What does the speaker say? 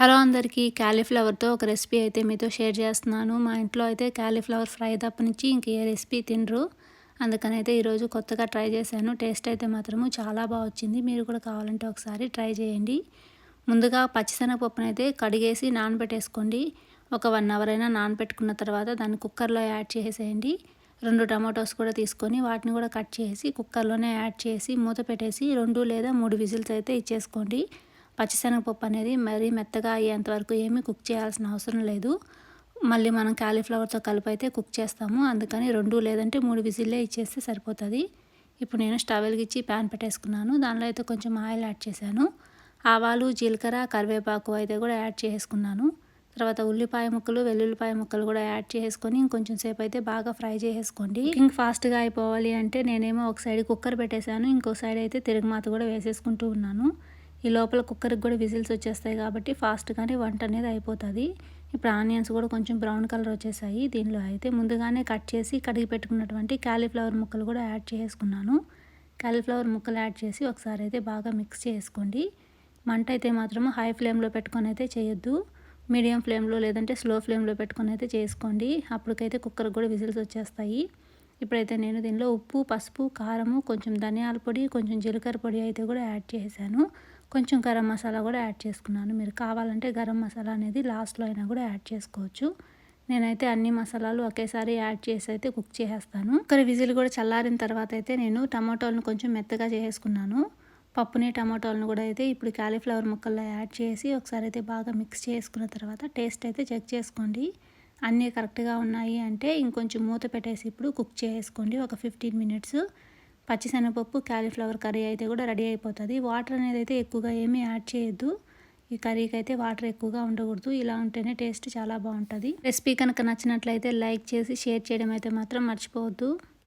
Hello అందరికీ క్యాలీఫ్లవర్తో ఒక recipe అయితే మీతో షేర్ చేస్తున్నాను. మా ఇంట్లో అయితే క్యాలీఫ్లవర్ ఫ్రై తప్ప నుంచి ఇంక ఏ రెసిపీ తినరు. అందుకని అయితే ఈరోజు కొత్తగా ట్రై చేశాను. టేస్ట్ అయితే మాత్రము చాలా బాగా వచ్చింది. మీరు కూడా కావాలంటే ఒకసారి ట్రై చేయండి. ముందుగా పచ్చిశనగపప్పునైతే అయితే కడిగేసి నానబెట్టేసుకోండి. ఒక వన్ అవర్ అయినా నానబెట్టుకున్న తర్వాత దాన్ని కుక్కర్లో యాడ్ చేసేయండి రెండు టమాటోస్ కూడా తీసుకొని వాటిని కూడా కట్ చేసి కుక్కర్లోనే యాడ్ చేసి మూత పెట్టేసి రెండు లేదా మూడు విజిల్స్ అయితే ఇచ్చేసుకోండి. పచ్చిశనగపప్పు అనేది మరీ మెత్తగా అయ్యేంత వరకు ఏమీ కుక్ చేయాల్సిన అవసరం లేదు. మళ్ళీ మనం క్యాలీఫ్లవర్తో కలిపి అయితే కుక్ చేస్తాము. అందుకని రెండు లేదంటే మూడు విజిల్లే ఇచ్చేస్తే సరిపోతుంది. ఇప్పుడు నేను స్టవ్ వెలిగించి ప్యాన్ పెట్టేసుకున్నాను. దానిలో అయితే కొంచెం ఆయిల్ యాడ్ చేశాను. ఆవాలు జీలకర్ర కరివేపాకు అయితే కూడా యాడ్ చేసుకున్నాను తర్వాత ఉల్లిపాయ ముక్కలు వెల్లుల్లిపాయ ముక్కలు కూడా యాడ్ చేసుకొని ఇంకొంచెం సేపు అయితే బాగా ఫ్రై చేసేసుకోండి. కుకింగ్ ఫాస్ట్గా అయిపోవాలి అంటే నేనేమో ఒక సైడ్ కుక్కర్ పెట్టేశాను. ఇంకో సైడ్ అయితే తిరుగుమాత కూడా వేసేసుకుంటూ ఉన్నాను. ఈ లోపల కుక్కర్కి కూడా విజిల్స్ వచ్చేస్తాయి కాబట్టి ఫాస్ట్గానే వంట అనేది అయిపోతుంది. ఇప్పుడు ఆనియన్స్ కూడా కొంచెం బ్రౌన్ కలర్ వచ్చేసాయి దీనిలో అయితే. ముందుగానే కట్ చేసి కడిగి పెట్టుకున్నటువంటి క్యాలీఫ్లవర్ ముక్కలు కూడా యాడ్ చేసుకున్నాను. క్యాలీఫ్లవర్ ముక్కలు యాడ్ చేసి ఒకసారి అయితే బాగా మిక్స్ చేసుకోండి. మంట అయితే మాత్రం హై ఫ్లేమ్లో పెట్టుకొని అయితే చేయొద్దు. మీడియం ఫ్లేమ్లో లేదంటే స్లో ఫ్లేమ్లో పెట్టుకొని అయితే చేసుకోండి. అప్పటికైతే కుక్కర్కి కూడా విజిల్స్ వచ్చేస్తాయి. ఇప్పుడైతే నేను దీనిలో ఉప్పు పసుపు కారము కొంచెం ధనియాల పొడి కొంచెం జీలకర్ర పొడి అయితే కూడా యాడ్ చేశాను. కొంచెం గరం మసాలా కూడా యాడ్ చేసుకున్నాను. మీరు కావాలంటే గరం మసాలా అనేది లాస్ట్లో అయినా కూడా యాడ్ చేసుకోవచ్చు. నేనైతే అన్ని మసాలాలు ఒకేసారి యాడ్ చేసి అయితే కుక్ చేసేస్తాను. ఒకరి విజిల్ కూడా చల్లారిన తర్వాత అయితే నేను టమాటోలను కొంచెం మెత్తగా చేసుకున్నాను. పప్పుని టమాటోలను కూడా అయితే ఇప్పుడు క్యాలీఫ్లవర్ ముక్కల్లో యాడ్ చేసి ఒకసారి అయితే బాగా మిక్స్ చేసుకున్న తర్వాత టేస్ట్ అయితే చెక్ చేసుకోండి. అన్నీ కరెక్ట్గా ఉన్నాయి అంటే ఇంకొంచెం మూత పెట్టేసి ఇప్పుడు కుక్ చేసుకోండి. ఒక ఫిఫ్టీన్ మినిట్స్ పచ్చిశనగపప్పు క్యాలీఫ్లవర్ కర్రీ అయితే కూడా రెడీ అయిపోతుంది. వాటర్ అనేది అయితే ఎక్కువగా ఏమీ యాడ్ చేయొద్దు. ఈ కర్రీకి అయితే వాటర్ ఎక్కువగా ఉండకూడదు. ఇలా ఉంటేనే టేస్ట్ చాలా బాగుంటుంది. రెసిపీ కనుక నచ్చినట్లయితే లైక్ చేసి షేర్ చేయడం అయితే మాత్రం మర్చిపోవద్దు.